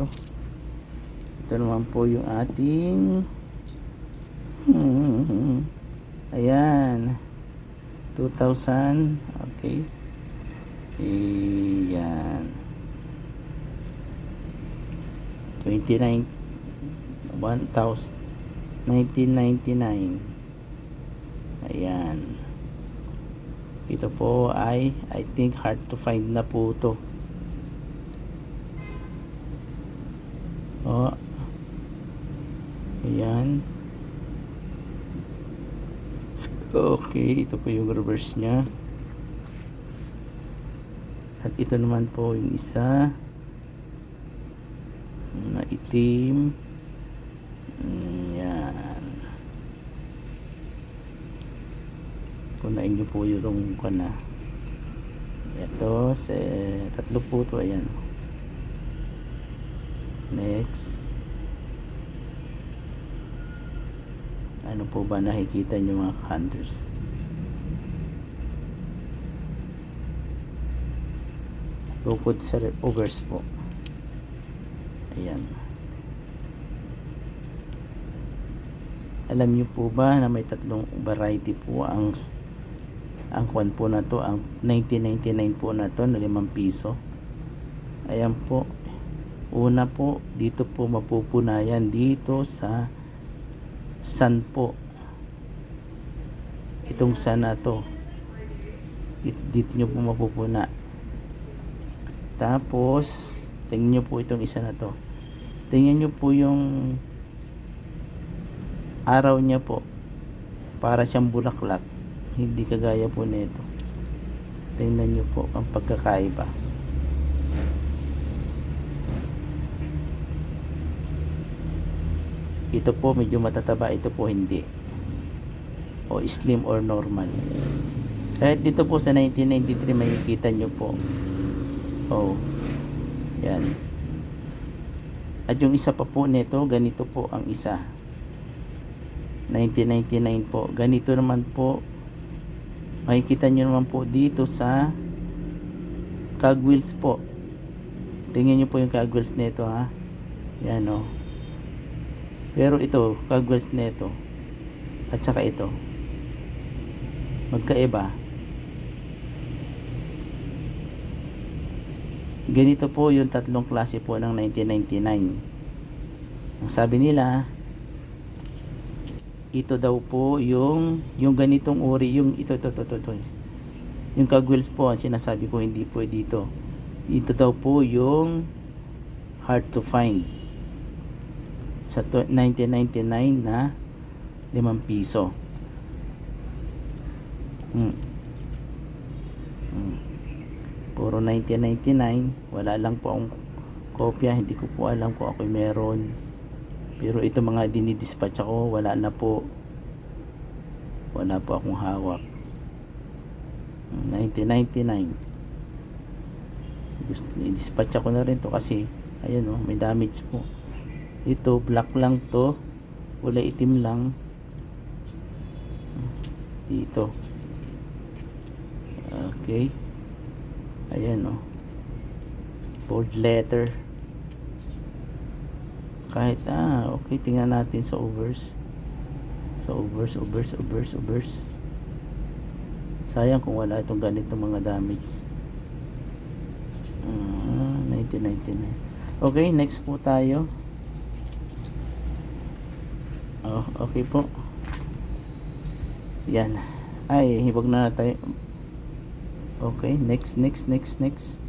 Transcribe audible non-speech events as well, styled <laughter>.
tayo. Ito naman po yung ating Hmm. <laughs> Ayan. 2,000. Okay. Ayan. 29 1,000 1999 Ayan. Ito po ay I think hard to find na po to. Oh. Ayan. Okay, ito po yung reverse niya. At ito naman po yung isa na itim. Yan. Punain niyo po yung kana. Ito, se, tatlo po to ayan. Next. Ano po ba nakikita niyo mga hunters? Bukod sa overs po. Ayan. Alam niyo po ba na may tatlong variety po ang ang kwan po na to, ang 1999 po na to na 5 piso. Ayan po. Una po, dito po mapupunayan dito sa sun po. Itong sun na to. It- Dito nyo po mapupuna. Tapos, tingnan nyo po itong isa na to. Tingnan nyo po yung araw niya po. Para siyang bulaklak. Hindi kagaya po nito. Tingnan nyo po ang pagkakaiba. Ito po medyo matataba, ito po hindi. O slim or normal. Kahit dito po sa 1993 makikita nyo po. Oh. Yan. At yung isa pa po nito, ganito po ang isa. 1999 po. Ganito naman po. Makikita nyo naman po dito sa cogwheels po. Tingnan nyo po yung cogwheels nito ha. Yan o. Pero ito, cogwheels nito. At saka ito. Magkaiba. Ganito po yung tatlong klase po ng 1999. Ang sabi nila, ito daw po yung yung ganitong uri, yung ito, ito, ito, ito, ito. Yung cogwheels po, ang sinasabi ko hindi po dito. Ito daw po yung hard to find sa to- 1999 na 5 piso. Hmm. Hmm. Puro 1999, wala lang po akong kopya, hindi ko po alam kung ako meron. Pero ito mga dinidispatch ako, wala na po. Wala po akong hawak. Hmm, 1999. Gusto, i-dispatch ako na rin to kasi ayan oh, may damage po. Ito, black lang to. Kulay itim lang. Dito. Okay. Ayan oh. Bold letter. Kahit, ah, okay, tingnan natin sa overs. Sa overs, overs, overs, overs. Sayang kung wala itong ganito mga damage. Ah, 1999. Okay, next po tayo. Oh, okay po. Yan. Ay, hibag na tayo. Okay, next, next, next, next.